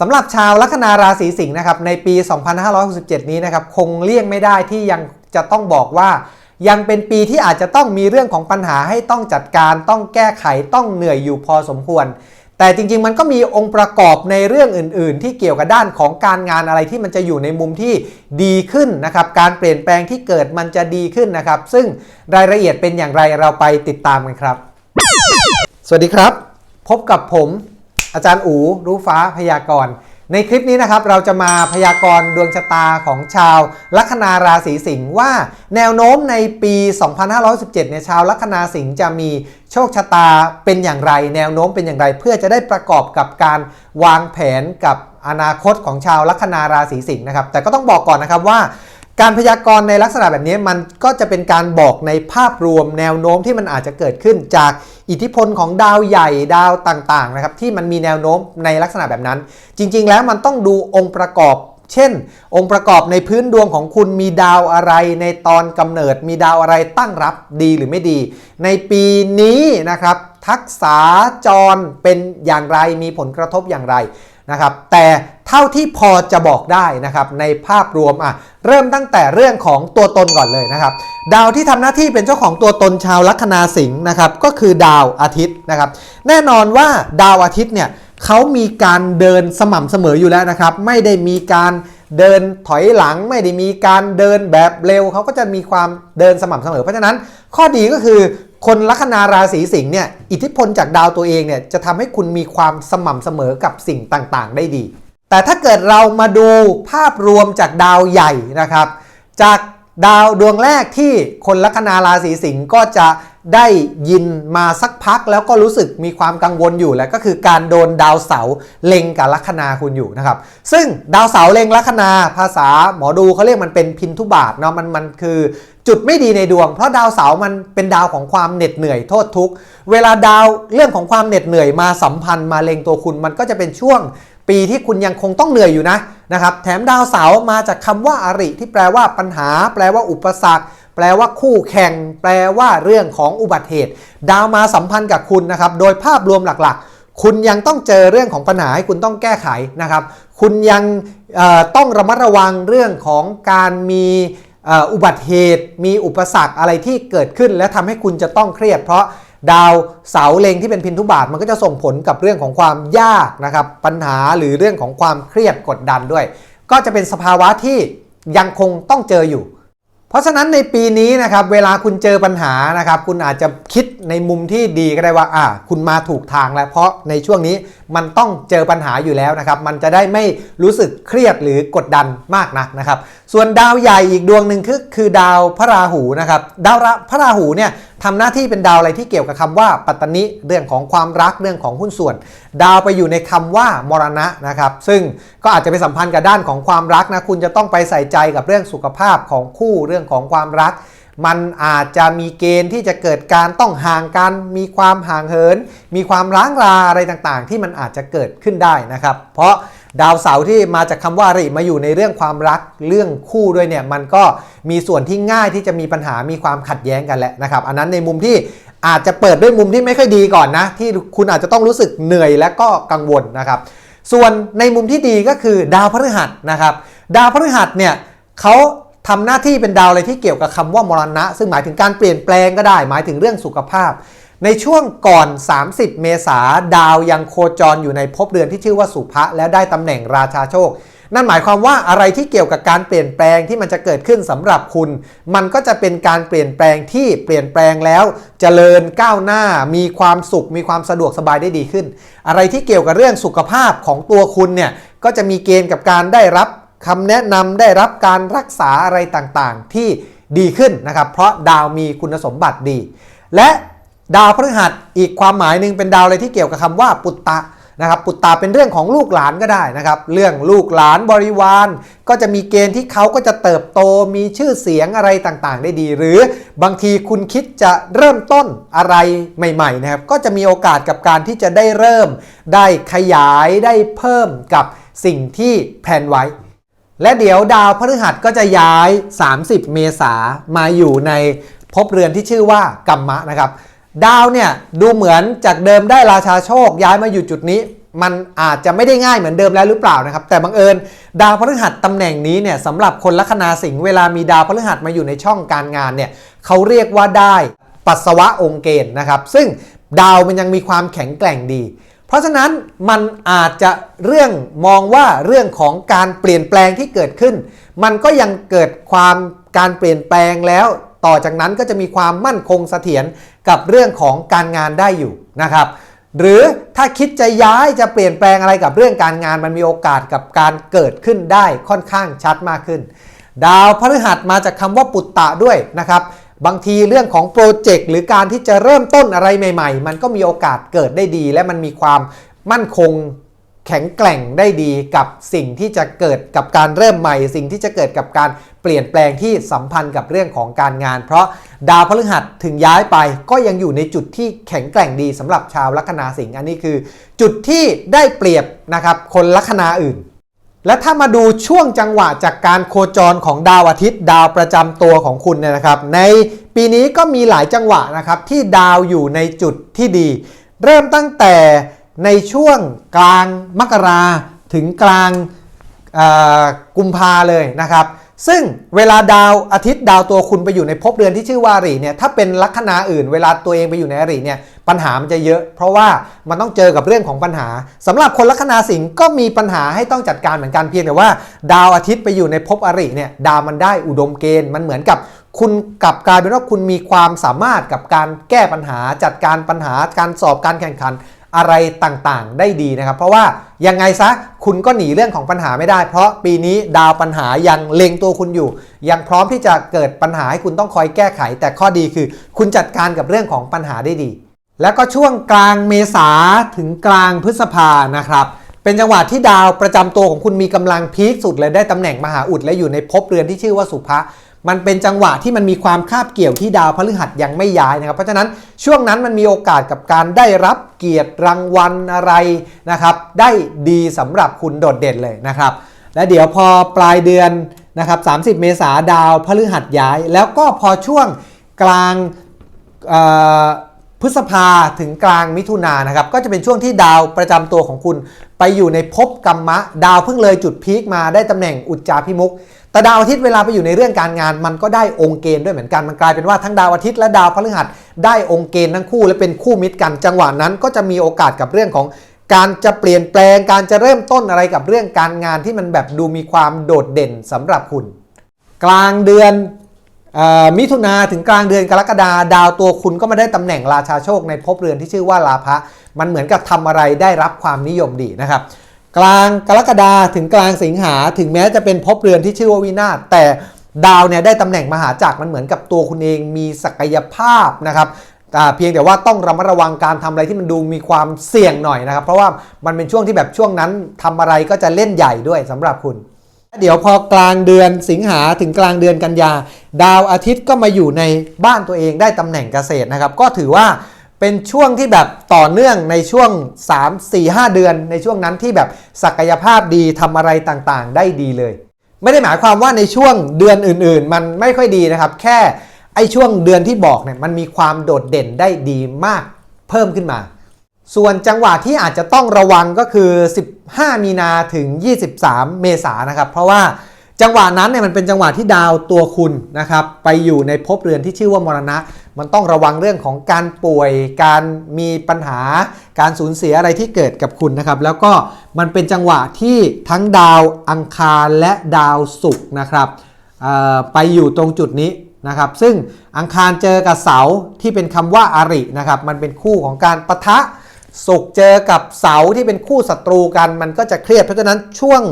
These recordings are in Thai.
สำหรับชาวลัคนาราศีสิงห์นะครับในปี 2567 นี้นะครับคงเลี่ยงไม่ได้ที่ยังจะต้องบอกว่า ยังเป็นปีที่อาจจะต้องมีเรื่องของปัญหาให้ต้องจัดการต้องแก้ไขต้องเหนื่อยอยู่พอสมควร แต่จริงๆ มันก็มีองค์ประกอบในเรื่องอื่น ๆ ที่เกี่ยวกับด้านของการงานอะไรที่มันจะอยู่ในมุมที่ดีขึ้นนะครับการเปลี่ยนแปลงที่เกิดมันจะดีขึ้นนะครับ ซึ่งรายละเอียดเป็นอย่างไรเราไปติดตามกันครับ สวัสดีครับ พบกับผม อาจารย์อูรู้ฟ้าพยากรณ์ในคลิปนี้นะครับเราจะมาพยากรณ์ดวงชะตาของชาวลัคนาราศีสิงห์ว่าแนวโน้มในปี 2517เนี่ยชาวลัคนาสิงห์จะมีโชคชะตาเป็นอย่างไร แนวโน้มเป็นอย่างไร เพื่อจะได้ประกอบกับการวางแผนกับอนาคตของชาวลัคนาราศีสิงห์นะครับแต่ก็ต้องบอกก่อนนะครับว่า การพยากรณ์ในลักษณะแบบนี้มันก็จะเป็นการบอกในภาพรวมแนวโน้มที่มันอาจจะเกิดขึ้นจากอิทธิพลของดาวใหญ่ดาวต่างๆนะครับที่มันมีแนวโน้มในลักษณะแบบนั้น จริง ๆ แล้วมันต้องดูองค์ประกอบ เช่น องค์ประกอบในพื้นดวงของคุณมีดาวอะไรในตอนกำเนิด มีดาวอะไรตั้งรับดีหรือไม่ดี ในปีนี้นะครับทักษาจรเป็นอย่างไรมีผลกระทบอย่างไร นะครับแต่เท่าที่พอจะบอกได้นะครับในภาพรวมอะเริ่มตั้งแต่เรื่องของตัวตนก่อนเลยนะครับ ดาวที่ทำหน้าที่เป็นเจ้าของตัวตนชาวลัคนาสิงห์นะครับก็คือดาวอาทิตย์นะครับ แน่นอนว่าดาวอาทิตย์เนี่ยเขามีการเดินสม่ำเสมออยู่แล้วนะครับ ไม่ได้มีการเดินถอยหลังไม่ได้มีการเดินแบบเร็วเขาก็จะมีความเดินสม่ำเสมอ เพราะฉะนั้นข้อดีก็คือ คนลัคนาราศีสิงห์เนี่ยอิทธิพลจากดาวตัวเองเนี่ยจะทำให้คุณมีความสม่ำเสมอกับสิ่งต่างๆ ได้ดี แต่ถ้าเกิดเรามาดูภาพรวมจากดาวใหญ่นะครับ จาก ดาวดวงแรกที่คนลัคนาราศีสิงห์ก็จะได้ยินมาสักพักแล้วก็รู้สึกมีความกังวลอยู่แล้วก็คือการโดนดาวเสาเล็งกับลัคนาคุณอยู่นะครับ ซึ่งดาวเสาเล็งลัคนาภาษาหมอดูเขาเรียกมันเป็นพินทุบาทเนาะมันมันคือจุดไม่ดีในดวง เพราะดาวเสามันเป็นดาวของความเหน็ดเหนื่อยโทษทุก เวลาดาวเรื่องของความเหน็ดเหนื่อยมาสัมพันธ์มาเล็งตัวคุณมันก็จะเป็นช่วง ปีที่คุณยังคงต้องเหนื่อยอยู่นะนะครับแถมดาวเสาร์มาจากคำว่าอาริ ที่แปลว่าปัญหา แปลว่าอุปสรรค แปลว่าคู่แข่ง แปลว่าเรื่องของอุบัติเหตุ ดาวมาสัมพันธ์กับคุณนะครับโดยภาพรวมหลักๆ คุณยังต้องเจอเรื่องของปัญหาให้คุณต้องแก้ไขนะครับ คุณยังต้องระมัดระวังเรื่องของการมีอุบัติเหตุ มีอุปสรรคอะไรที่เกิดขึ้น และทำให้คุณจะต้องเครียดเพราะ ดาวเสาเล็งที่เป็นพินทุบาทมันก็จะส่งผลกับเรื่องของความยากนะครับปัญหาหรือเรื่องของความเครียดกดดันด้วย ก็จะเป็นสภาวะที่ยังคงต้องเจออยู่ เพราะฉะนั้นในปีนี้นะครับเวลาคุณเจอปัญหานะครับคุณอาจจะคิดในมุมที่ดีก็ได้ว่าอ่าคุณมาถูกทางแล้ว เพราะในช่วงนี้มันต้องเจอปัญหาอยู่แล้วนะครับมันจะได้ไม่รู้สึกเครียดหรือกดดันมากนักนะครับส่วนดาวใหญ่อีกดวงหนึ่งคือคือดาวพระราหูนะครับดาวพระราหูเนี่ย ทำหน้าที่เป็นดาวอะไรที่เกี่ยวกับคำว่าปัตตนิเรื่องของความรักเรื่องของหุ้นส่วน ดาวไปอยู่ในคำว่ามรณะนะครับ ซึ่งก็อาจจะไปสัมพันธ์กับด้านของความรักนะคุณจะต้องไปใส่ใจกับเรื่องสุขภาพของคู่เรื่องของความรัก มันอาจจะมีเกณฑ์ที่จะเกิดการต้องห่างกัน มีความห่างเหิน มีความร้างราอะไรต่างๆ ที่มันอาจจะเกิดขึ้นได้นะครับ เพราะ ดาวเสาร์ที่มาจากคำว่าริมาอยู่ในเรื่องความรักเรื่องคู่ด้วยเนี่ยมันก็มีส่วนที่ง่ายที่จะมีปัญหามีความขัดแย้งกันแหละนะครับ อันนั้นในมุมที่อาจจะเปิดด้วยมุมที่ไม่ค่อยดีก่อนนะ ที่คุณอาจจะต้องรู้สึกเหนื่อยและก็กังวลนะครับ ส่วนในมุมที่ดีก็คือดาวพฤหัสนะครับ ดาวพฤหัสเนี่ยเขาทำหน้าที่เป็นดาวอะไรที่เกี่ยวกับคำว่ามรณะ ซึ่งหมายถึงการเปลี่ยนแปลงก็ได้ หมายถึงเรื่องสุขภาพ ในช่วงก่อน 30 เมษาดาวยังโคจรอยู่ในภพเรือนที่ชื่อว่าสุภะแล้วได้ตำแหน่งราชาโชค นั่นหมายความว่าอะไรที่เกี่ยวกับการเปลี่ยนแปลงที่มันจะเกิดขึ้นสำหรับคุณ มันก็จะเป็นการเปลี่ยนแปลงที่เปลี่ยนแปลงแล้วจเจริญก้าวหน้า มีความสุข มีความสะดวกสบายได้ดีขึ้น อะไรที่เกี่ยวกับเรื่องสุขภาพของตัวคุณเนี่ยก็จะมีเกณฑ์กับการได้รับคำแนะนำได้รับการรักษาอะไรต่างๆ ที่ดีขึ้นนะครับ เพราะดาวมีคุณสมบัติดี และ ดาวพฤหัสอีกความหมายหนึ่งเป็นดาวอะไรที่เกี่ยวกับคำว่าปุตตะนะครับปุตตาเป็นเรื่องของลูกหลานก็ได้นะครับ เรื่องลูกหลานบริวาร ก็จะมีเกณฑ์ที่เขาก็จะเติบโตมีชื่อเสียงอะไรต่างๆ ได้ดี หรือบางทีคุณคิดจะเริ่มต้นอะไรใหม่ๆนะครับก็จะมีโอกาสกับการที่จะได้เริ่ม ได้ขยายได้เพิ่มกับสิ่งที่แผนไว้ และเดี๋ยวดาวพฤหัสก็จะย้าย 30 เมษามาอยู่ในภพเรือนที่ชื่อว่ากัมมะนะครับ ดาวเนี่ยดูเหมือนจากเดิมได้ราชาโชคย้ายมาอยู่จุดนี้ มันอาจจะไม่ได้ง่ายเหมือนเดิมแล้วหรือเปล่านะครับ แต่บังเอิญดาวพฤหัสตำแหน่งนี้เนี่ยสำหรับคนลัคนาสิงห์เวลามีดาวพฤหัสมาอยู่ในช่องการงานเนี่ยเขาเรียกว่าได้ปัสสาวะองค์เกณฑ์นะครับ ซึ่งดาวมันยังมีความแข็งแกร่งดี เพราะฉะนั้นมันอาจจะเรื่องมองว่าเรื่องของการเปลี่ยนแปลงที่เกิดขึ้น มันก็ยังเกิดความการเปลี่ยนแปลงแล้ว ต่อจากนั้นก็จะมีความมั่นคงเสถียรกับเรื่องของการงานได้อยู่นะครับหรือถ้าคิดจะย้ายจะเปลี่ยนแปลงอะไรกับเรื่องการงานมันมีโอกาสกับการเกิดขึ้นได้ค่อนข้างชัดมากขึ้น ดาวพฤหัสมาจากคำว่าปุตตะด้วยนะครับบางทีเรื่องของโปรเจกต์หรือการที่จะเริ่มต้นอะไรใหม่ ๆ มันก็มีโอกาสเกิดได้ดี และมันมีความมั่นคง แข็งแกร่งได้ดีกับสิ่งที่จะเกิดกับการเริ่มใหม่ สิ่งที่จะเกิดกับการเปลี่ยนแปลงที่สัมพันธ์กับเรื่องของการงาน เพราะดาวพฤหัสถึงย้ายไปก็ยังอยู่ในจุดที่แข็งแกร่งดีสำหรับชาวลัคนาสิงห์อันนี้คือ จุดที่ได้เปรียบนะครับคนลัคนาอื่น และถ้ามาดูช่วงจังหวะจากการโคจรของดาวอาทิตย์ ดาวประจำตัวของคุณเนี่ยนะครับ ในปีนี้ก็มีหลายจังหวะนะครับที่ดาวอยู่ในจุดที่ดี เริ่มตั้งแต่ ในช่วงกลางมกราถึงกลางกุมภาเลยนะครับ ซึ่งเวลาดาวอาทิตย์ดาวตัวคุณไปอยู่ในภพเรือนที่ชื่อว่าริเนี่ยถ้าเป็นลัคนาอื่น เวลาตัวเองไปอยู่ในอริเนี่ยปัญหามันจะเยอะ เพราะว่ามันต้องเจอกับเรื่องของปัญหาสำหรับคนลัคนาสิงห์ก็มีปัญหาให้ต้องจัดการเหมือนกันเพียงแต่ว่า ดาวอาทิตย์ไปอยู่ในภพอริเนี่ยดาวมันได้อุดมเกณฑ์มันเหมือนกับคุณกลับกลายเป็นว่าคุณมีความสามารถกับการแก้ปัญหาจัดการปัญหาการสอบการแข่งขัน อะไรต่างๆ ได้ดีนะครับ เพราะว่ายังไงซะคุณก็หนีเรื่องของปัญหาไม่ได้ เพราะปีนี้ดาวปัญหายังเล็งตัวคุณอยู่ ยังพร้อมที่จะเกิดปัญหาให้คุณต้องคอยแก้ไข แต่ข้อดีคือ คุณจัดการกับเรื่องของปัญหาได้ดี แล้วก็ช่วงกลางเมษาถึงกลางพฤษภานะครับเป็นจังหวะที่ดาวประจำตัวของคุณมีกำลังพีคสุดเลยได้ตำแหน่งมหาอุดและอยู่ในภพเรือนที่ชื่อว่าสุภะ มันเป็นจังหวะที่มันมีความคาบเกี่ยวที่ดาวพฤหัสยังไม่ย้ายนะครับ เพราะฉะนั้นช่วงนั้นมันมีโอกาสกับการได้รับเกียรติรางวัลอะไรนะครับ ได้ดีสำหรับคุณโดดเด่นเลยนะครับ และเดี๋ยวพอปลายเดือนนะครับ30 เมษาดาวพฤหัสย้าย แล้วก็พอช่วงกลางพฤษภาถึงกลางมิถุนายนะครับ ก็จะเป็นช่วงที่ดาวประจำตัวของคุณ ไปอยู่ในภพกรรมะ ดาวเพิ่งเลยจุดพีคมาได้ตำแหน่งอุจจาพิมุก แต่ดาวอาทิตย์เวลาไปอยู่ในเรื่องการงาน มันก็ได้องค์เกณฑ์ด้วยเหมือนกันมันกลายเป็นว่าทั้งดาวอาทิตย์และดาวพฤหัสได้องค์เกณฑ์ทั้งคู่และเป็นคู่มิตรกัน จังหวะนั้นก็จะมีโอกาสกับเรื่องของการจะเปลี่ยนแปลงการจะเริ่มต้นอะไรกับเรื่องการงานที่มันแบบดูมีความโดดเด่นสำหรับคุณ กลางเดือนมิถุนาถึงกลางเดือนกรกฎาดาวตัวคุณก็มาได้ตำแหน่งราชาโชคในภพเรือนที่ชื่อว่าลาภะมันเหมือนกับทำอะไรได้รับความนิยมดีนะครับ กลางกรกฎาถึงกลางสิงหาถึงแม้จะเป็นภพเรือนที่ชื่อว่าวินาศแต่ดาวเนี่ยได้ตำแหน่งมหาจักรมันเหมือนกับตัวคุณเองมีศักยภาพนะครับอ่เพียงแต่ว่าต้องระมัดระวังการทำอะไรที่มันดูมีความเสี่ยงหน่อยนะครับ เพราะว่ามันเป็นช่วงที่แบบช่วงนั้นทำอะไรก็จะเล่นใหญ่ด้วยสำหรับคุณ เดี๋ยวพอกลางเดือนสิงหาถึงกลางเดือนกันยา ดาวอาทิตย์ก็มาอยู่ในบ้านตัวเองได้ตำแหน่งเกษตรนะครับ ก็ถือว่า เป็นช่วงที่แบบต่อเนื่องในช่วง 3 4 5 เดือน ในช่วงนั้นที่แบบศักยภาพดีทำอะไรต่างๆ ได้ดีเลย ไม่ได้หมายความว่าในช่วงเดือนอื่นๆ มันไม่ค่อยดีนะครับ แค่ไอช่วงเดือนที่บอกเนี่ยมันมีความโดดเด่นได้ดีมากเพิ่มขึ้นมา ส่วนจังหวะที่อาจจะต้องระวังก็คือ 15 มีนาถึง 23 เมษานะครับ เพราะว่า จังหวะนั้นเนี่ยมันเป็นจังหวะที่ดาวตัวคุณนะครับไปอยู่ในภพเรือนที่ชื่อว่ามรณะ มันต้องระวังเรื่องของการป่วย การมีปัญหา การสูญเสียอะไรที่เกิดกับคุณนะครับ แล้วก็มันเป็นจังหวะที่ทั้งดาวอังคารและดาวศุกร์นะครับไปอยู่ตรงจุดนี้นะครับ ซึ่งอังคารเจอกับเสาที่เป็นคำว่าอารินะครับ มันเป็นคู่ของการปะทะศุกร์เจอกับเสาที่เป็นคู่ศัตรูกัน มันก็จะเครียดเพราะฉะนั้นช่วง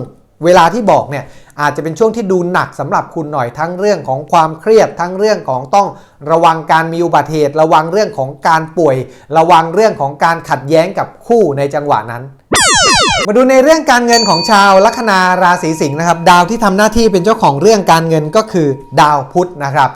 เวลาที่บอกเนี่ย อาจจะเป็นช่วงที่ดูหนักสำหรับคุณหน่อยทั้งเรื่องของความเครียดทั้งเรื่องของต้องระวังการมีอุบัติเหตุ ระวังเรื่องของการป่วย ระวังเรื่องของการขัดแย้งกับคู่ในจังหวะนั้นมาดูในเรื่องการเงินของชาวลัคนาราศีสิงห์นะครับ ดาวที่ทำหน้าที่เป็นเจ้าของเรื่องการเงินก็คือดาวพุธนะครับ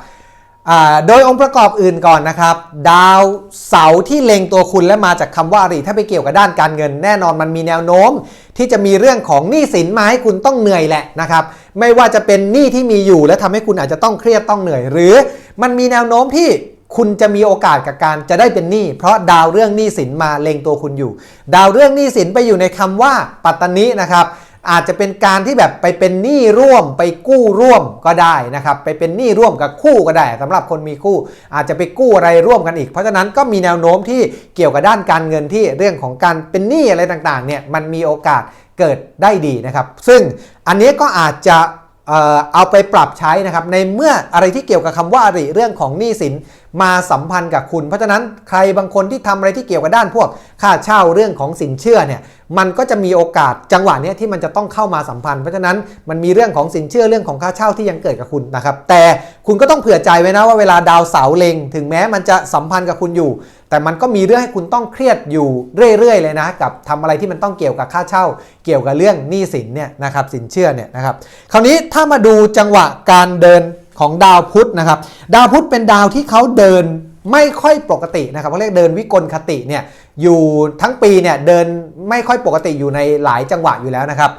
โดยองค์ประกอบอื่นก่อนนะครับ ดาวเสาร์ที่เล็งตัวคุณและมาจากคำว่าอริถ้าไปเกี่ยวกับด้านการเงิน แน่นอนมันมีแนวโน้ม ที่จะมีเรื่องของหนี้สินมาให้คุณต้องเหนื่อยแหละนะครับ ไม่ว่าจะเป็นหนี้ที่มีอยู่ และทำให้คุณอาจจะต้องเครียดต้องเหนื่อย หรือมันมีแนวโน้มที่คุณจะมีโอกาสกับการจะได้เป็นหนี้เพราะดาวเรื่องหนี้สินมาเล็งตัวคุณอยู่ ดาวเรื่องหนี้สินไปอยู่ในคำว่าปัตตนินะครับ อาจจะเป็นการที่แบบไปเป็นหนี้ร่วมไปกู้ร่วมก็ได้นะครับ ไปเป็นหนี้ร่วมกับคู่ก็ได้สำหรับคนมีคู่ อาจจะไปกู้อะไรร่วมกันอีก เพราะฉะนั้นก็มีแนวโน้มที่เกี่ยวกับด้านการเงินที่เรื่องของการเป็นหนี้อะไรต่างๆเนี่ยมันมีโอกาสเกิดได้ดีนะครับ ซึ่งอันนี้ก็อาจจะเอาไปปรับใช้นะครับในเมื่ออะไรที่เกี่ยวกับคำว่าอริเรื่องของหนี้สินมาสัมพันธ์กับคุณ เพราะฉะนั้นใครบางคนที่ทำอะไรที่เกี่ยวกับด้านพวกค่าเช่าเรื่องของสินเชื่อเนี่ยมันก็จะมีโอกาสจังหวะนี้ที่มันจะต้องเข้ามาสัมพันธ์เพราะฉะนั้นมันมีเรื่องของสินเชื่อเรื่องของค่าเช่าที่ยังเกิดกับคุณนะครับแต่คุณก็ต้องเผื่อใจไว้นะว่าเวลาดาวเสาเล็ง ถึงแม้มันจะสัมพันธ์กับคุณอยู่ แต่มันก็มีเรื่องให้คุณต้องเครียดอยู่เรื่อยๆ เลยนะ กับทำอะไรที่มันต้องเกี่ยวกับค่าเช่า เกี่ยวกับเรื่องหนี้สินเนี่ยนะครับสินเชื่อเนี่ยนะครับคราวนี้ถ้ามาดูจังหวะการเดิน ของดาวพุธนะครับ ดาวพุธเป็นดาวที่เขาเดินไม่ค่อยปกตินะครับเขาเรียกเดินวิกลคติเนี่ยอยู่ทั้งปีเนี่ยเดินไม่ค่อยปกติอยู่ในหลายจังหวะอยู่แล้วนะครับ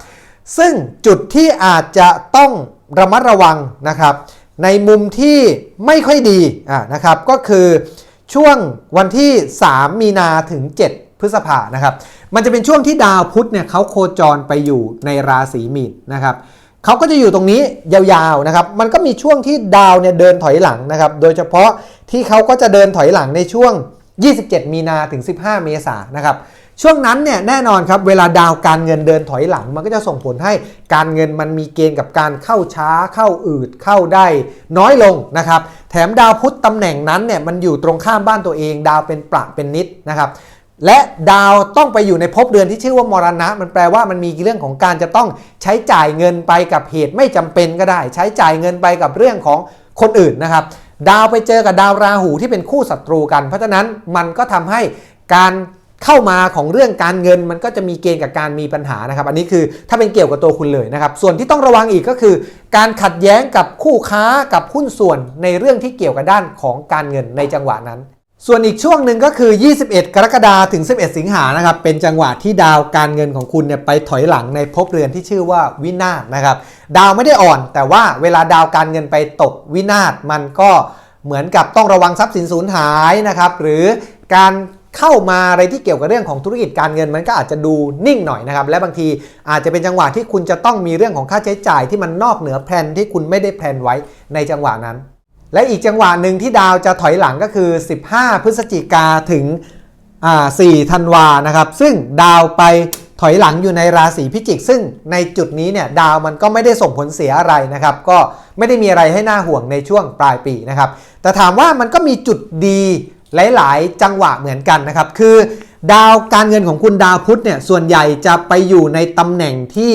ซึ่งจุดที่อาจจะต้องระมัดระวังนะครับ ในมุมที่ไม่ค่อยดีอะนะครับก็คือช่วงวันที่ 3 มีนาถึง 7 พฤษภานะครับ มันจะเป็นช่วงที่ดาวพุธเนี่ยเขาโคจรไปอยู่ในราศีมีนนะครับ เขาก็จะอยู่ตรงนี้ยาวๆนะครับ มันก็มีช่วงที่ดาวเนี่ยเดินถอยหลังนะครับ โดยเฉพาะที่เขาก็จะเดินถอยหลังในช่วง 27 มีนาถึง 15 เมษายนนะครับ ช่วงนั้นเนี่ยแน่นอนครับ เวลาดาวการเงินเดินถอยหลัง มันก็จะส่งผลให้การเงินมันมีเกณฑ์กับการเข้าช้า เข้าอืด เข้าได้น้อยลงนะครับ แถมดาวพุธตำแหน่งนั้นเนี่ยมันอยู่ตรงข้ามบ้านตัวเอง ดาวเป็นประเป็นนิดนะครับ และดาวต้องไปอยู่ในภพเดือนที่ชื่อว่ามรณะ มันแปลว่ามันมีเรื่องของการจะต้องใช้จ่ายเงินไปกับเหตุไม่จำเป็นก็ได้ ใช้จ่ายเงินไปกับเรื่องของคนอื่นนะครับ ดาวไปเจอกับดาวราหูที่เป็นคู่ศัตรูกัน เพราะฉะนั้นมันก็ทำให้การเข้ามาของเรื่องการเงินมันก็จะมีเกณฑ์กับการมีปัญหานะครับ อันนี้คือถ้าเป็นเกี่ยวกับตัวคุณเลยนะครับ ส่วนที่ต้องระวังอีกก็คือ การขัดแย้งกับคู่ค้ากับหุ้นส่วนในเรื่องที่เกี่ยวกับด้านของการเงินในจังหวะนั้น ส่วนอีกช่วงหนึ่งก็คือ 21 กรกฎาคมถึง 11 สิงหานะครับ เป็นจังหวะที่ดาวการเงินของคุณเนี่ยไปถอยหลังในภพเรือนที่ชื่อว่าวินาศนะครับ ดาวไม่ได้อ่อน แต่ว่าเวลาดาวการเงินไปตกวินาศมันก็เหมือนกับต้องระวังทรัพย์สินสูญหายนะครับ หรือการเข้ามาอะไรที่เกี่ยวกับเรื่องของธุรกิจการเงินมันก็อาจจะดูนิ่งหน่อยนะครับ และบางทีอาจจะเป็นจังหวะที่คุณจะต้องมีเรื่องของค่าใช้จ่ายที่มันนอกเหนือแผนที่คุณไม่ได้แผนไว้ในจังหวะนั้น และอีกจังหวะหนึ่งที่ดาวจะถอยหลังก็คือ 15 พฤศจิกาถึง4ธันวานะครับ ซึ่งดาวไปถอยหลังอยู่ในราศีพิจิก ซึ่งในจุดนี้เนี่ยดาวมันก็ไม่ได้ส่งผลเสียอะไรนะครับ ก็ไม่ได้มีอะไรให้น่าห่วงในช่วงปลายปีนะครับ แต่ถามว่ามันก็มีจุดดีหลาย ๆ จังหวะเหมือนกันนะครับ คือ ดาวการเงินของคุณดาวพุธเนี่ยส่วนใหญ่จะไปอยู่ในตำแหน่งที่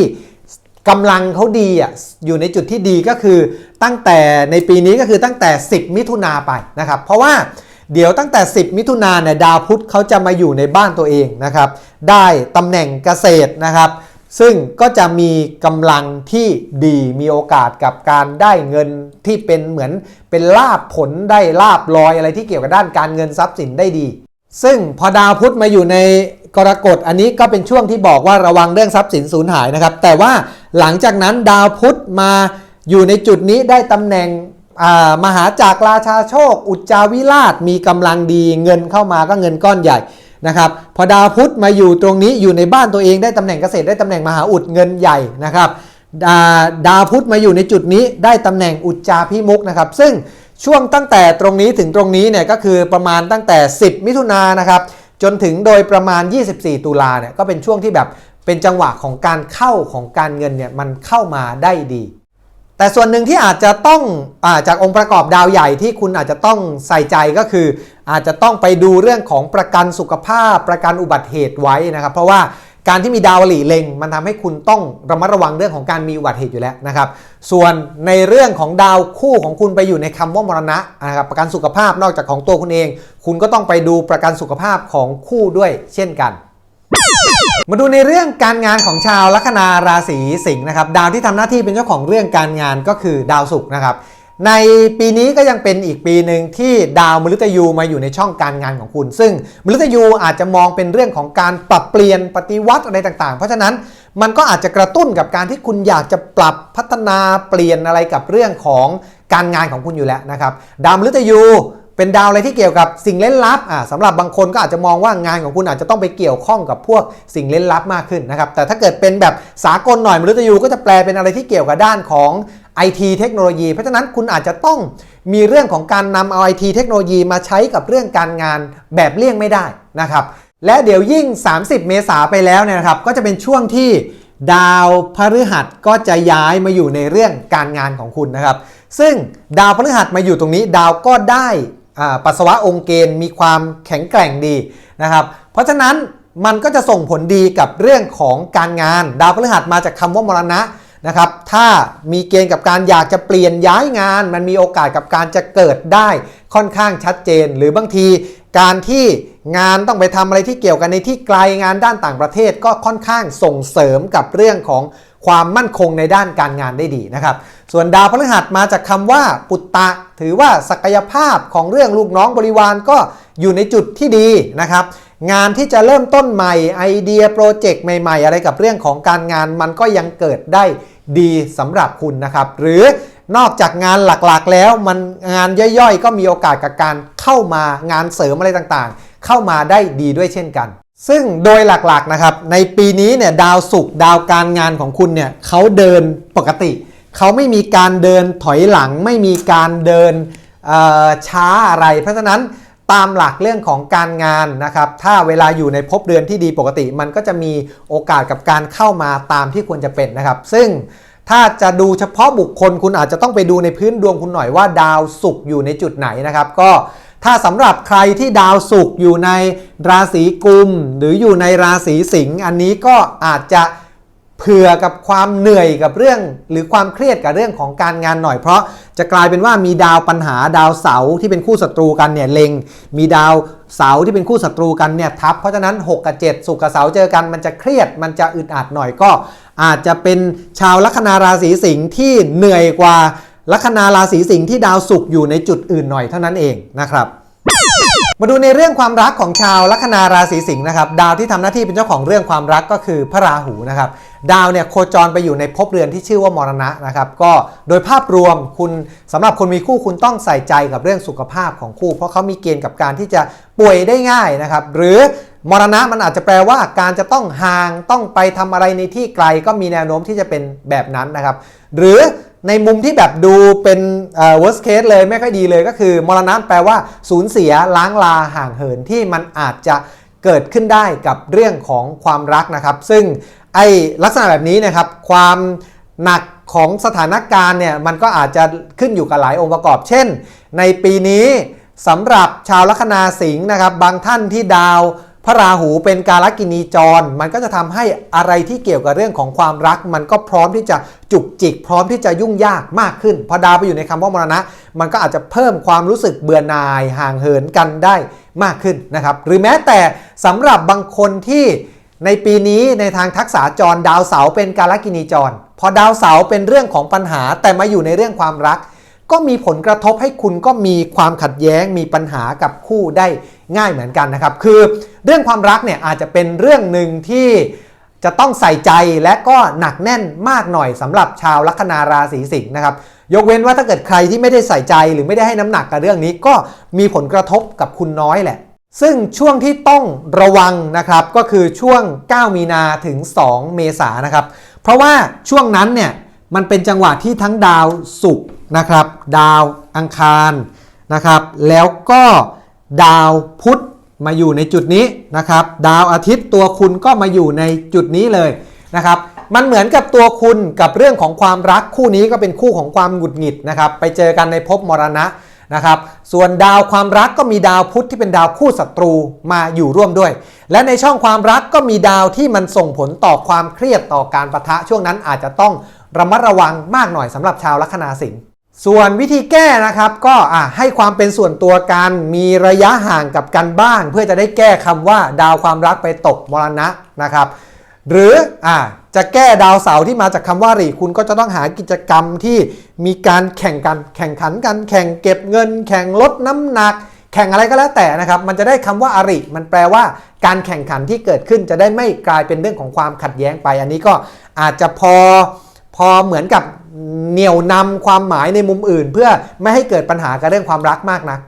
กำลังเขาดีอะอยู่ในจุดที่ดีก็คือตั้งแต่ในปีนี้ก็คือตั้งแต่ 10 มิถุนาไปนะครับ เพราะว่าเดี๋ยวตั้งแต่ 10 มิถุนาเนี่ยดาวพุธเขาจะมาอยู่ในบ้านตัวเองนะครับ ได้ตำแหน่งเกษตรนะครับ ซึ่งก็จะมีกำลังที่ดีมีโอกาสกับการได้เงินที่เป็นเหมือนเป็นลาบผลได้ลาบลอยอะไรที่เกี่ยวกับด้านการเงินทรัพย์สินได้ดี ซึ่งพอดาวพุธมาอยู่ในกรกฎอันนี้ก็เป็นช่วงที่บอกว่าระวังเรื่องทรัพย์สินสูญหายนะครับ แต่ว่า หลังจากนั้นดาวพุธมาอยู่ในจุดนี้ได้ตำแหน่งมหาจากรราชาโชค อุจจาวิราชมีกำลังดีเงินเข้ามาก็เงินก้อนใหญ่นะครับพอดาวพุธมาอยู่ตรงนี้อยู่ในบ้านตัวเองได้ตำแหน่งเกษตรได้ตำแหน่งมหาอุดเงินใหญ่นะครับดาดาวพุธมาอยู่ในจุดนี้ได้ตำแหน่งอุจจาพิมุกนะครับ ซึ่งช่วงตั้งแต่ตรงนี้ถึงตรงนี้เนี่ยก็คือประมาณตั้งแต่ 10 มิถุนายนนะครับจนถึงโดยประมาณ 24 ตุลาเนี่ยก็เป็นช่วงที่แบบ เป็นจังหวะของการเข้าของการเงินเนี่ยมันเข้ามาได้ดี แต่ส่วนหนึ่งที่อาจจะต้องอาจากองค์ประกอบดาวใหญ่ที่คุณอาจจะต้องใส่ใจก็คือ อาจจะต้องไปดูเรื่องของประกันสุขภาพ ประกันอุบัติเหตุไว้นะครับ เพราะว่าการที่มีดาวหลีเล็ง มันทำให้คุณต้องระมัดระวังเรื่องของการมีอุบัติเหตุอยู่แล้วนะครับ ส่วนในเรื่องของดาวคู่ของคุณไปอยู่ในคำว่ามรณะนะครับประกันสุขภาพนอกจากของตัวคุณเอง คุณก็ต้องไปดูประกันสุขภาพของคู่ด้วยเช่นกัน มาดูในเรื่องการงานของชาวลัคนาราศีสิงห์นะครับ ดาวที่ทำหน้าที่เป็นเจ้าของเรื่องการงานก็คือดาวศุกร์นะครับ ในปีนี้ก็ยังเป็นอีกปีหนึ่งที่ดาวมฤตยูมาอยู่ในช่องการงานของคุณ ซึ่งมฤตยูอาจจะมองเป็นเรื่องของการปรับเปลี่ยนปฏิวัติอะไรต่างๆ เพราะฉะนั้นมันก็อาจจะกระตุ้นกับการที่คุณอยากจะปรับพัฒนาเปลี่ยนอะไรกับเรื่องของการงานของคุณอยู่แล้วนะครับ ดาวมฤตยู เป็นดาวอะไรที่เกี่ยวกับสิ่งเล่นลับอ่าสำหรับบางคนก็อาจจะมองว่างานของคุณอาจจะต้องไปเกี่ยวข้องกับพวกสิ่งเล่นลับมากขึ้นนะครับ แต่ถ้าเกิดเป็นแบบสากลหน่อยมฤตยูก็จะแปลเป็นอะไรที่เกี่ยวกับด้านของ IT เทคโนโลยี เพราะฉะนั้นคุณอาจจะต้องมีเรื่องของการนำเอา IT เทคโนโลยีมาใช้กับเรื่องการงานแบบเลี่ยงไม่ได้นะครับและเดี๋ยวยิ่ง 30 เมษาไปแล้วเนี่ยนะครับก็จะเป็นช่วงที่ดาวพฤหัสก็จะย้ายมาอยู่ในเรื่องการงานของคุณนะครับ ซึ่งดาวพฤหัสมาอยู่ตรงนี้ดาวก็ได้ ปัสสาวะองค์เกณฑ์มีความแข็งแกร่งดีนะครับ เพราะฉะนั้นมันก็จะส่งผลดีกับเรื่องของการงาน ดาวพฤหัสมาจากคำว่ามรณะ นะครับ ถ้ามีเกณฑ์กับการอยากจะเปลี่ยนย้ายงาน มันมีโอกาสกับการจะเกิดได้ค่อนข้างชัดเจน หรือบางทีการที่งานต้องไปทำอะไรที่เกี่ยวกันในที่ไกลงานด้านต่างประเทศก็ค่อนข้างส่งเสริมกับเรื่องของความมั่นคงในด้านการงานได้ดีนะครับ ส่วนดาวพฤหัสมาจากคำว่าปุตตะ ถือว่าศักยภาพของเรื่องลูกน้องบริวารก็อยู่ในจุดที่ดีนะครับ งานที่จะเริ่มต้นใหม่ไอเดียโปรเจกต์ใหม่ ๆ อะไรกับเรื่องของการงานมันก็ยังเกิดได้ ดีสำหรับคุณนะครับ หรือนอกจากงานหลักๆแล้วมันงานย่อยๆ ก็มีโอกาสกับการเข้ามางานเสริมอะไรต่างๆ เข้ามาได้ดีด้วยเช่นกัน ซึ่งโดยหลักๆนะครับในปีนี้เนี่ยดาวศุกร์ดาวการงานของคุณเนี่ยเขาเดินปกติ เขาไม่มีการเดินถอยหลัง ไม่มีการเดินช้าอะไร เพราะฉะนั้น ตามหลักเรื่องของการงานนะครับ ถ้าเวลาอยู่ในภพเดือนที่ดีปกติ มันก็จะมีโอกาสกับการเข้ามาตามที่ควรจะเป็นนะครับ ซึ่งถ้าจะดูเฉพาะบุคคลคุณอาจจะต้องไปดูในพื้นดวงคุณหน่อยว่าดาวศุกร์อยู่ในจุดไหนนะครับ ก็ถ้าสำหรับใครที่ดาวศุกร์อยู่ในราศีกุม หรืออยู่ในราศีสิงห์อันนี้ก็อาจจะ ผื่อกับความเหนื่อยกับเรื่อง หรือความเครียดกับเรื่องของการงานหน่อย เพราะจะกลายเป็นว่ามีดาวปัญหาดาวเสาที่เป็นคู่ศัตรูกันเนี่ยเลงมีดาวเสาที่เป็นคู่ศัตรูกันเนี่ยทับเพราะฉะนั้น 6 กับ 7 สุกกับเสาเจอกันมันจะเครียดมันจะอึดอัดหน่อยก็ อาจจะเป็นชาวลัคนาราศีสิงห์ที่เหนื่อยกว่าลัคนาราศีสิงห์ที่ดาวศุกร์อยู่ในจุดอื่นหน่อยเท่านั้นเองนะครับมาดูในเรื่องความรักของชาวลัคนาราศีสิงห์นะครับ ดาวที่ทำหน้าที่เป็นเจ้าของเรื่องความรักก็คือพระราหูนะครับ ดาวเนี่ยโคจรไปอยู่ในภพเรือนที่ชื่อว่ามรณะนะครับ ก็โดยภาพรวมคุณสำหรับคนมีคู่คุณต้องใส่ใจกับเรื่องสุขภาพของคู่ เพราะเขามีเกณฑ์กับการที่จะป่วยได้ง่ายนะครับ หรือมรณะมันอาจจะแปลว่าการจะต้องห่างต้องไปทำอะไรในที่ไกลก็มีแนวโน้มที่จะเป็นแบบนั้นนะครับ หรือในมุมที่แบบดูเป็น worst case เลยไม่ค่อยดีเลยก็คือ มรณะแปลว่าสูญเสียล้างลาห่างเหินที่มันอาจจะเกิดขึ้นได้กับเรื่องของความรักนะครับ ซึ่ง ไอ้ลักษณะแบบนี้นะครับความหนักของสถานการณ์เนี่ยมันก็อาจจะขึ้นอยู่กับหลายองค์ประกอบ เช่น ในปีนี้สำหรับชาวลัคนาสิงห์นะครับ บางท่านที่ดาวพระราหูเป็นกาลกินีจร มันก็จะทำให้อะไรที่เกี่ยวกับเรื่องของความรัก มันก็พร้อมที่จะจุกจิก พร้อมที่จะยุ่งยากมากขึ้น พอดาวไปอยู่ในคำว่ามรณะ มันก็อาจจะเพิ่มความรู้สึกเบื่อหน่ายห่างเหินกันได้มากขึ้นนะครับ หรือแม้แต่สำหรับบางคนที่ ในปีนี้ในทางทักษะจรดาวเสาร์เป็นกาลกินีจร พอดาวเสาร์เป็นเรื่องของปัญหาแต่มาอยู่ในเรื่องความรัก ก็มีผลกระทบให้คุณก็มีความขัดแย้งมีปัญหากับคู่ได้ง่ายเหมือนกันนะครับ คือเรื่องความรักเนี่ยอาจจะเป็นเรื่องหนึ่งที่จะต้องใส่ใจและก็หนักแน่นมากหน่อยสำหรับชาวลัคนาราศีสิงห์นะครับยกเว้นว่าถ้าเกิดใครที่ไม่ได้ใส่ใจหรือไม่ได้ให้น้ำหนักกับเรื่องนี้ก็มีผลกระทบกับคุณน้อยแหละ ซึ่งช่วงที่ต้องระวังนะครับก็คือช่วง 9 มีนาถึง 2 เมษานะครับ เพราะว่าช่วงนั้นเนี่ยมันเป็นจังหวะที่ทั้งดาวศุกร์นะครับ ดาวอังคารนะครับ แล้วก็ดาวพุธมาอยู่ในจุดนี้นะครับ ดาวอาทิตย์ตัวคุณก็มาอยู่ในจุดนี้เลยนะครับ มันเหมือนกับตัวคุณกับเรื่องของความรักคู่นี้ก็เป็นคู่ของความหงุดหงิดนะครับ ไปเจอกันในภพมรณะ นะครับ ส่วนดาวความรักก็มีดาวพุธที่เป็นดาวคู่ศัตรูมาอยู่ร่วมด้วย และในช่องความรักก็มีดาวที่มันส่งผลต่อความเครียดต่อการประทะช่วงนั้นอาจจะต้องระมัดระวังมากหน่อยสำหรับชาวลัคนาสิงห์ส่วนวิธีแก้นะครับก็ให้ความเป็นส่วนตัวกันมีระยะห่างกับกันบ้าง เพื่อจะได้แก้คำว่าดาวความรักไปตกมรณะนะครับ หรืออะจะแก้ดาวเสาร์ที่มาจากคำว่าหรีคุณก็จะต้องหากิจกรรมที่มีการแข่งกันแข่งขันกัน แข่งเก็บเงิน แข่งลดน้ำหนัก แข่งอะไรก็แล้วแต่นะครับ มันจะได้คำว่าอาริ มันแปลว่าการแข่งขันที่เกิดขึ้นจะได้ไม่กลายเป็นเรื่องของความขัดแย้งไป อันนี้ก็อาจจะพอพอเหมือนกับเหนี่ยวนำความหมายในมุมอื่น เพื่อไม่ให้เกิดปัญหากับเรื่องความรักมากนะัก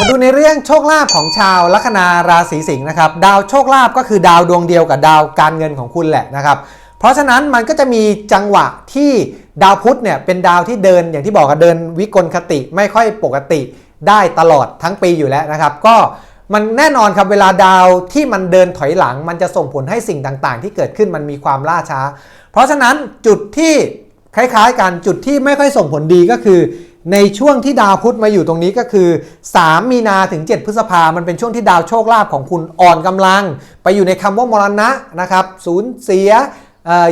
มาดูในเรื่องโชคลาภของชาวลัคนาราศีสิงห์นะครับ ดาวโชคลาภก็คือดาวดวงเดียวกับดาวการเงินของคุณแหละนะครับ เพราะฉะนั้นมันก็จะมีจังหวะที่ดาวพุธเนี่ยเป็นดาวที่เดินอย่างที่บอกกันเดินวิกลคติไม่ค่อยปกติได้ตลอดทั้งปีอยู่แล้วนะครับ ก็มันแน่นอนครับเวลาดาวที่มันเดินถอยหลัง มันจะส่งผลให้สิ่งต่างๆ ที่เกิดขึ้นมันมีความล่าช้า เพราะฉะนั้นจุดที่คล้ายๆกันจุดที่ไม่ค่อยส่งผลดีก็คือ ในช่วงที่ดาวพุธมาอยู่ตรงนี้ก็คือ 3 มีนาถึง 7 พฤษภา มันเป็นช่วงที่ดาวโชคลาภของคุณอ่อนกำลัง ไปอยู่ในคำว่ามรณะนะครับสูญเสีย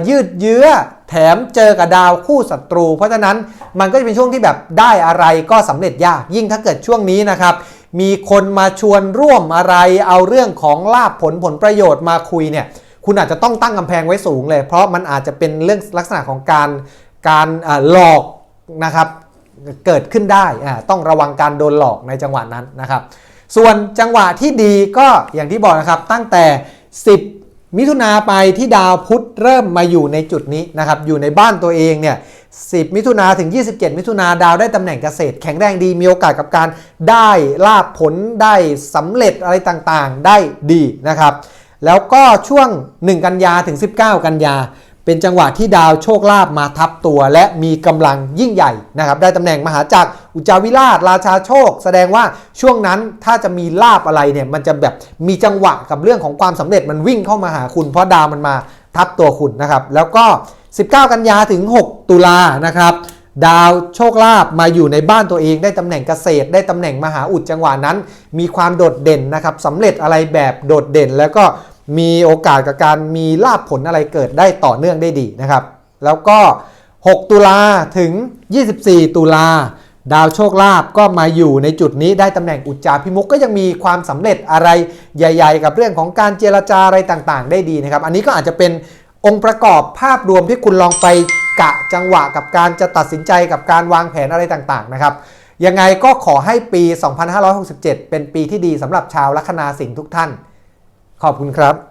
ยืดเยื้อแถมเจอกับดาวคู่ศัตรู เพราะฉะนั้นมันก็จะเป็นช่วงที่แบบได้อะไรก็สำเร็จยากยิ่งถ้าเกิดช่วงนี้นะครับ มีคนมาชวนร่วมอะไรเอาเรื่องของลาบผลผลประโยชน์มาคุยเนี่ยคุณอาจจะต้องตั้งกำแพงไว้สูงเลย เพราะมันอาจจะเป็นเรื่องลักษณะของการการหลอกนะครับ เกิดขึ้นได้อ่าต้องระวังการโดนหลอกในจังหวะนั้นนะครับ ส่วนจังหวะที่ดีก็อย่างที่บอกนะครับตั้งแต่ 10 มิถุนาไปที่ดาวพุธเริ่มมาอยู่ในจุดนี้นะครับอยู่ในบ้านตัวเองเนี่ย10 มิถุนาถึง 27 มิถุนาดาวได้ตำแหน่งเกษตร แข็งแรงดีมีโอกาสกับการได้ลาบผลได้สำเร็จอะไรต่างๆ ได้ดีนะครับ แล้วก็ช่วง 1 กันยาถึง 19 กันยา เป็นจังหวะที่ดาวโชคลาภมาทับตัว และมีกำลังยิ่งใหญ่นะครับ ได้ตำแหน่งมหาจักรอุจาวิราช ราชาโชค แสดงว่าช่วงนั้นถ้าจะมีลาบอะไรเนี่ยมันจะแบบมีจังหวะกับเรื่องของความสำเร็จมันวิ่งเข้ามาหาคุณ เพราะดาวมันมาทับตัวคุณนะครับ แล้วก็ 19 กันยาถึง 6 ตุลานะครับดาวโชคลาภมาอยู่ในบ้านตัวเองได้ตำแหน่งเกษตร ได้ตำแหน่งมหาอุดจังหวะนั้น มีความโดดเด่นนะครับสำเร็จอะไรแบบโดดเด่นแล้วก็ มีโอกาสกับการมีลาภผลอะไรเกิดได้ต่อเนื่องได้ดีนะครับ แล้วก็ 6 ตุลาถึง 24 ตุลาดาวโชคลาภก็มาอยู่ในจุดนี้ได้ตำแหน่งอุจจาพิมุกก็ยังมีความสำเร็จอะไรใหญ่ ๆ กับเรื่องของการเจรจาอะไรต่างๆ ได้ดีนะครับ อันนี้ก็อาจจะเป็นองค์ประกอบภาพรวมที่คุณลองไปกะจังหวะกับการจะตัดสินใจกับการวางแผนอะไรต่างๆนะครับยังไงก็ขอให้ปี 2567 เป็นปีที่ดีสำหรับชาวลัคนาสิงห์ทุกท่าน ขอบคุณครับ